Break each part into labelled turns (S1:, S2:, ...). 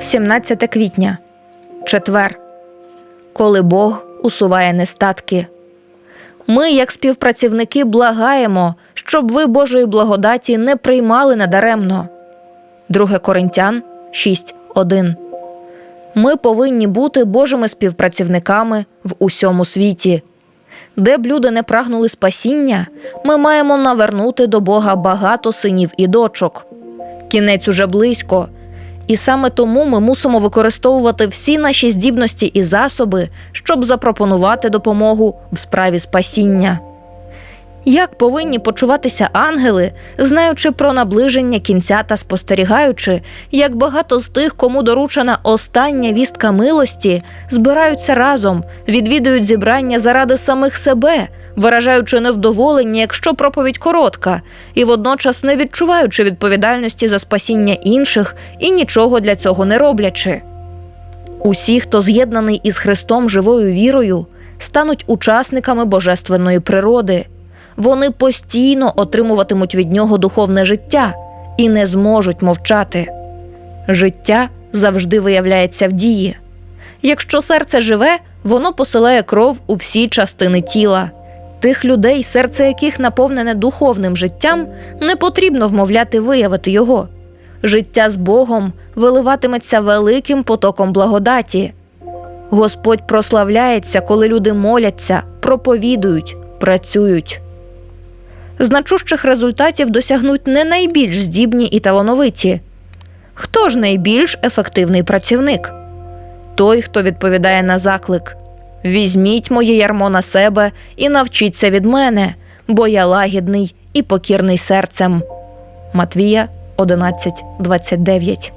S1: 17 квітня, четвер. Коли Бог усуває нестатки. Ми, як співпрацівники, благаємо, щоб ви Божої благодаті не приймали надаремно. 2 Коринтян 6.1 Ми повинні бути Божими співпрацівниками в усьому світі. Де б люди не прагнули спасіння, ми маємо навернути до Бога багато синів і дочок. Кінець уже близько, і саме тому ми мусимо використовувати всі наші здібності і засоби, щоб запропонувати допомогу в справі спасіння. Як повинні почуватися ангели, знаючи про наближення кінця та спостерігаючи, як багато з тих, кому доручена остання вістка милості, збираються разом, відвідують зібрання заради самих себе, виражаючи невдоволення, якщо проповідь коротка, і водночас не відчуваючи відповідальності за спасіння інших і нічого для цього не роблячи. Усі, хто з'єднаний із Христом живою вірою, стануть учасниками божественної природи. Вони постійно отримуватимуть від нього духовне життя і не зможуть мовчати. Життя завжди виявляється в дії. Якщо серце живе, воно посилає кров у всі частини тіла. Тих людей, серце яких наповнене духовним життям, не потрібно вмовляти виявити його. Життя з Богом виливатиметься великим потоком благодаті. Господь прославляється, коли люди моляться, проповідують, працюють. Значущих результатів досягнуть не найбільш здібні і талановиті. Хто ж найбільш ефективний працівник? Той, хто відповідає на заклик: Візьміть моє ярмо на себе і навчіться від мене, бо я лагідний і покірний серцем. Матвія 11.29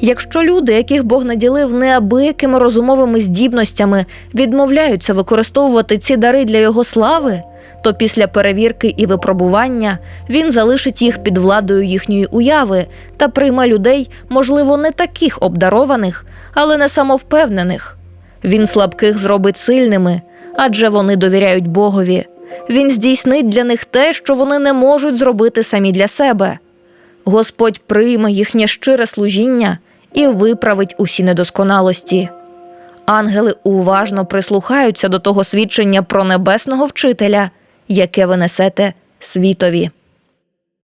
S1: Якщо люди, яких Бог наділив неабиякими розумовими здібностями, відмовляються використовувати ці дари для його слави, то після перевірки і випробування він залишить їх під владою їхньої уяви та прийме людей, можливо, не таких обдарованих, але не самовпевнених. Він слабких зробить сильними, адже вони довіряють Богові. Він здійснить для них те, що вони не можуть зробити самі для себе. Господь прийме їхнє щире служіння і виправить усі недосконалості. Ангели уважно прислухаються до того свідчення про небесного вчителя, яке ви несете світові.